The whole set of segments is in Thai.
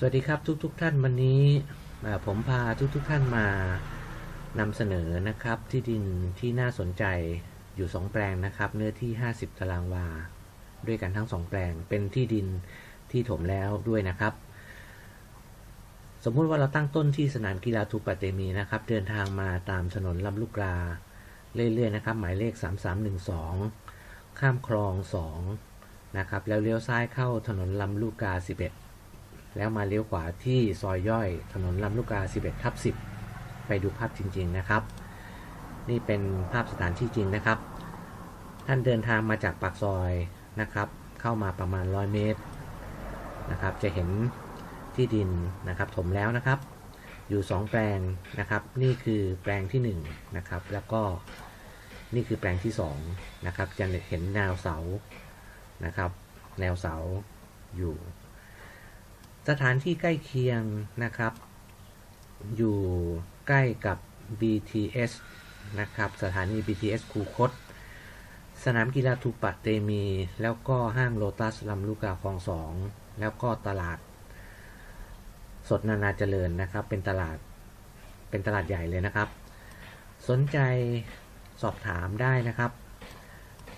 สวัสดีครับทุกๆทท่านวันนี้ผมพาทุกๆทท่านมานำเสนอนะครับที่ดินที่น่าสนใจอยู่ 2 แปลงนะครับ เนื้อที่ 50 ตารางวา ด้วยกันทั้ง 2 แปลงเป็นที่ดินที่ถมแล้วด้วยนะครับ สมมุติว่าเราตั้งต้นที่สนามกีฬาทูปะเตมีนะครับ เดินทางมาตามถนนลำลูกกาเรื่อยๆนะครับ หมายเลข 3312 ข้ามคลอง 2 นะครับ แล้วเลี้ยวซ้ายเข้าถนนลำลูกกา 11 แล้วมาเลี้ยวขวาที่ซอยย่อยถนนลำลูกกา 11ทับ10 ไปดูภาพจริง ๆนะครับ นี่เป็นภาพสถานที่จริงนะครับ ท่านเดินทางมาจากปากซอยนะครับ เข้ามาประมาณ 100 เมตรนะครับ จะเห็นที่ดินนะครับถมแล้วนะครับ อยู่ 2 แปลงนะครับ นี่คือแปลงที่ 1 นะครับ แล้วก็นี่คือแปลงที่ 2 นะครับ จะเห็นแนวเสานะครับ แนวเสาอยู่ สถานที่ใกล้เคียงนะครับ อยู่ใกล้กับ BTS นะครับ สถานี BTS คูคต สนามกีฬาทูปะเตมี แล้วก็ห้างโลตัสลำลูกกาคลองสอง แล้วก็ตลาด สดนานาเจริญนะครับ เป็นตลาด เป็นตลาดใหญ่เลยนะครับ สนใจสอบถามได้นะครับ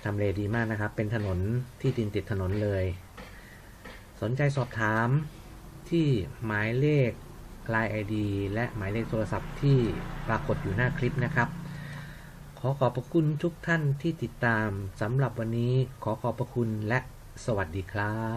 ทำเลดีมากนะครับ เป็นถนนที่ดินติดถนนเลย สนใจสอบถาม ที่หมายเลข Line ID และหมายเลขโทรศัพท์ที่ปรากฏอยู่หน้าคลิปนะครับ ขอขอบพระคุณทุกท่านที่ติดตามสำหรับวันนี้ขอขอบพระคุณและสวัสดีครับ